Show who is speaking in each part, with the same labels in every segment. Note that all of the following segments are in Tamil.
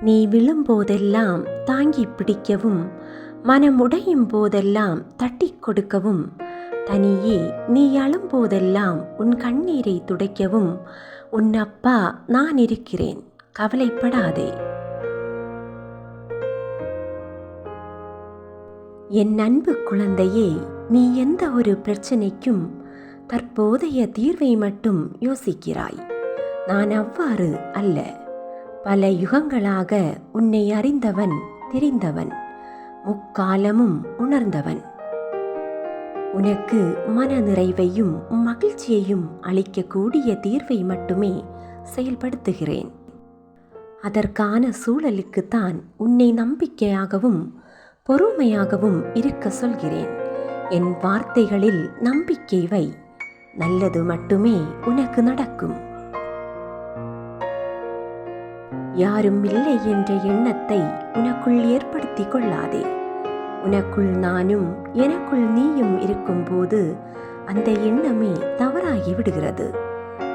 Speaker 1: நீ விழும்போதெல்லாம் தாங்கி பிடிக்கவும் மனம் உடையும் போதெல்லாம் தட்டி கொடுக்கவும் தனியே நீ அழும்போதெல்லாம் உன் கண்ணீரை துடைக்கவும் உன் அப்பா நான் இருக்கிறேன் கவலைப்படாதே. என் அன்பு குழந்தையே நீ எந்த ஒரு பிரச்சனைக்கும் தற்போதைய தீர்வை மட்டும் யோசிக்கிறாய். நான் அவ்வாறு அல்ல. பல யுகங்களாக உன்னை அறிந்தவன் தெரிந்தவன் முக்காலமும் உணர்ந்தவன். உனக்கு மன நிறைவையும் மகிழ்ச்சியையும் அளிக்கக்கூடிய தீர்வை மட்டுமே செயல்படுத்துகிறேன். அதற்கான சூழலுக்குத்தான் உன்னை நம்பிக்கையாகவும் பொறுமையாகவும் இருக்க சொல்கிறேன். என் வார்த்தைகளில் நம்பிக்கை வை. நல்லது மட்டுமே உனக்கு நடக்கும். யாரும் இல்லை என்ற எண்ணத்தை உனக்குள் ஏற்படுத்தி கொள்ளாதே. உனக்குள் நானும் எனக்குள் நீயும் இருக்கும்போது அந்த எண்ணமே தவறாகி விடுகிறது.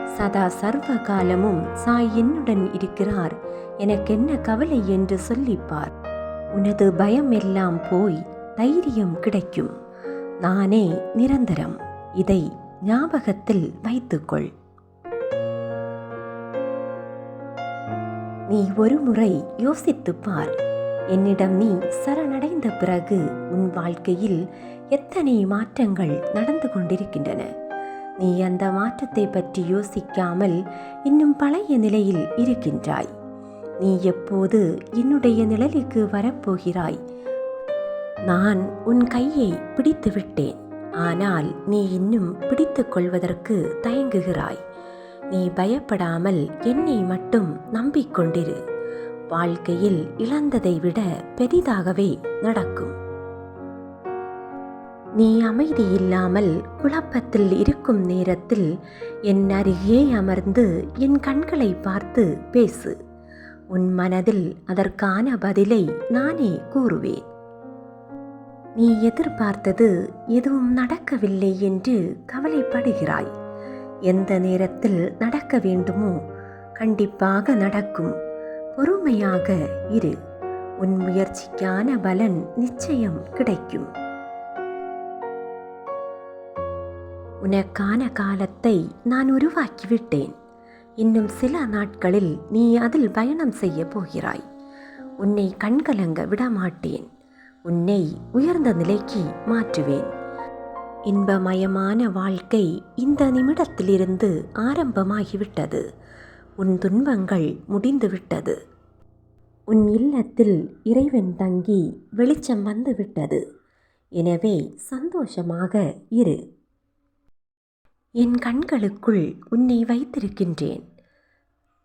Speaker 1: சதா சர்வ காலமும் சாய் என்னுடன் இருக்கிறார் எனக்கென்ன கவலை என்று சொல்லிப்பார். உனது பயம் எல்லாம் போய் தைரியம் கிடைக்கும். நானே நிரந்தரம் இதை ஞாபகத்தில் வைத்துக்கொள். நீ ஒரு முறை யோசித்துப் பார் என்னிடம் நீ சரணடைந்த பிறகு உன் வாழ்க்கையில் எத்தனை மாற்றங்கள் நடந்து கொண்டிருக்கின்றன? நீ அந்த மாற்றத்தை பற்றி யோசிக்காமல் இன்னும் பழைய நிலையில் இருக்கின்றாய். நீ எப்போது என்னுடைய நிழலுக்கு வரப்போகிறாய்? நான் உன் கையை பிடித்து விட்டேன் ஆனால் நீ இன்னும் பிடித்துக் கொள்வதற்கு தயங்குகிறாய். நீ பயப்படாமல் என்னை மட்டும் நம்பிக்கொண்டிரு. வாழ்க்கையில் இழந்ததை விட பெரிதாகவே நடக்கும். நீ அமைதி இல்லாமல் குழப்பத்தில் இருக்கும் நேரத்தில் என் அருகே அமர்ந்து என் கண்களை பார்த்து பேசு. உன் மனதில் அதற்கான பதிலை நானே கூறுவேன். நீ எதிர்பார்த்தது எதுவும் நடக்கவில்லை என்று கவலைப்படுகிறாய். எந்த நேரத்தில் நடக்க வேண்டுமோ கண்டிப்பாக நடக்கும். பொறுமையாக இரு. உன் முயற்சிக்கான பலன் நிச்சயம் கிடைக்கும். உனக்கான காலத்தை நான் உருவாக்கிவிட்டேன். இன்னும் சில நாட்களில் நீ அதில் பயணம் செய்ய போகிறாய். உன்னை கண்கலங்க விடமாட்டேன். உன்னை உயர்ந்த நிலைக்கு மாற்றுவேன். இன்பமயமான வாழ்க்கை இந்த நிமிடத்திலிருந்து ஆரம்பமாகிவிட்டது. உன் துன்பங்கள் முடிந்துவிட்டது. உன் இல்லத்தில் இறைவன் தங்கி வெளிச்சம் வந்துவிட்டது. எனவே சந்தோஷமாக இரு. என் கண்களுக்குள் உன்னை வைத்திருக்கின்றேன்.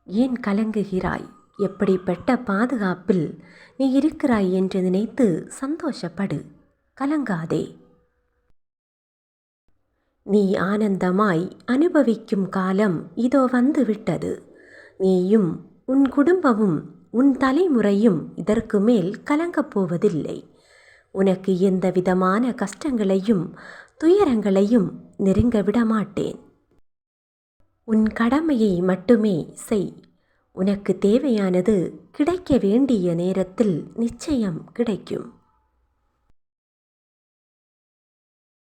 Speaker 1: ஏன் கலங்குகிறாய்? எப்படிப்பட்ட பாதுகாப்பில் நீ இருக்கிறாய் என்று நினைத்து சந்தோஷப்படு. கலங்காதே. நீ ஆனந்தமாய் அனுபவிக்கும் காலம் இதோ வந்துவிட்டது. நீயும் உன் குடும்பமும் உன் தலைமுறையும் இதற்கு மேல் கலங்கப் போவதில்லை. உனக்கு எந்த விதமான கஷ்டங்களையும் துயரங்களையும் நெருங்க விடமாட்டேன். உன் கடமையை மட்டுமே செய். உனக்கு தேவையானது கிடைக்க வேண்டிய நேரத்தில் நிச்சயம் கிடைக்கும்.